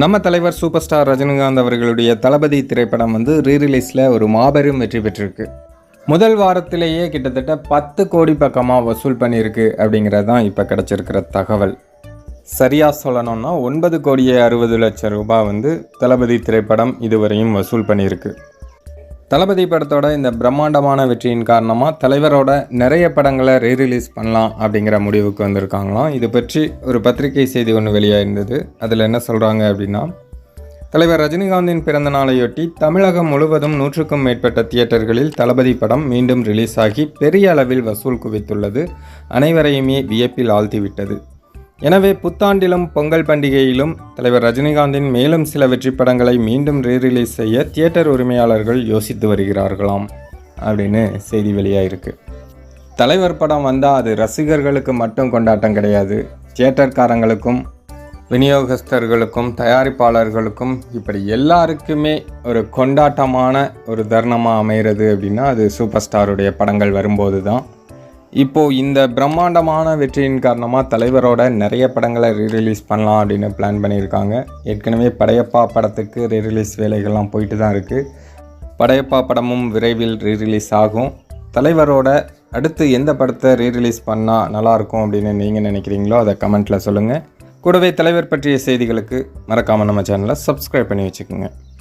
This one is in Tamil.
நம்ம தலைவர் சூப்பர் ஸ்டார் ரஜினிகாந்த் அவர்களுடைய தளபதி திரைப்படம் வந்து ரீரிலீஸில் ஒரு மாபெரும் வெற்றி பெற்றிருக்கு. முதல் வாரத்திலேயே கிட்டத்தட்ட பத்து கோடி பக்கமாக வசூல் பண்ணியிருக்கு அப்படிங்கிறது தான் இப்போ கிடச்சிருக்கிற தகவல். சரியாக சொல்லணும்னா ஒன்பது கோடியே அறுபது லட்சம் ரூபாய் வந்து தளபதி திரைப்படம் இதுவரையும் வசூல் பண்ணியிருக்கு. தளபதி படத்தோட இந்த பிரம்மாண்டமான வெற்றியின் காரணமாக தலைவரோட நிறைய படங்களை ரீரிலீஸ் பண்ணலாம் அப்படிங்கிற முடிவுக்கு வந்திருக்காங்களாம். இது பற்றி ஒரு பத்திரிகை செய்தி ஒன்று வெளியாயிருந்தது. அதில் என்ன சொல்கிறாங்க அப்படின்னா தலைவர் ரஜினிகாந்தின் பிறந்த நாளையொட்டி தமிழகம் முழுவதும் நூற்றுக்கும் மேற்பட்ட தியேட்டர்களில் தளபதி படம் மீண்டும் ரிலீஸ் ஆகி பெரிய அளவில் வசூல் குவித்துள்ளது. அனைவரையுமே வியப்பில் ஆழ்த்திவிட்டது. எனவே புத்தாண்டிலும் பொங்கல் பண்டிகையிலும் தலைவர் ரஜினிகாந்தின் மேலும் சில வெற்றி படங்களை மீண்டும் ரீரிலீஸ் செய்ய தியேட்டர் உரிமையாளர்கள் யோசித்து வருகிறார்களாம் அப்படின்னு செய்தி வெளியாயிருக்கு. தலைவர் படம் வந்தால் அது ரசிகர்களுக்கு மட்டும் கொண்டாட்டம் கிடையாது. தியேட்டர்காரங்களுக்கும் விநியோகஸ்தர்களுக்கும் தயாரிப்பாளர்களுக்கும் இப்படி எல்லாருக்குமே ஒரு கொண்டாட்டமான ஒரு தருணமாக அமைகிறது அப்படின்னா அது சூப்பர் ஸ்டாருடைய படங்கள் வரும்போது தான் இப்போது இந்த பிரம்மாண்டமான வெற்றியின் காரணமாக தலைவரோட நிறைய படங்களை ரீரிலீஸ் பண்ணலாம் அப்படின்னு பிளான் பண்ணியிருக்காங்க. ஏற்கனவே படையப்பா படத்துக்கு ரீரிலீஸ் வேலைகள்லாம் போயிட்டு தான் இருக்குது படையப்பா படமும் விரைவில் ரீரிலீஸ் ஆகும். தலைவரோட அடுத்து எந்த படத்தை ரீரிலீஸ் பண்ணால் நல்லாயிருக்கும் அப்படின்னு நீங்கள் நினைக்கிறீங்களோ அதை கமெண்ட்டில் சொல்லுங்கள் கூடவே தலைவர் பற்றிய செய்திகளுக்கு மறக்காமல் நம்ம சேனலை சப்ஸ்கிரைப் பண்ணி வச்சுக்கோங்க.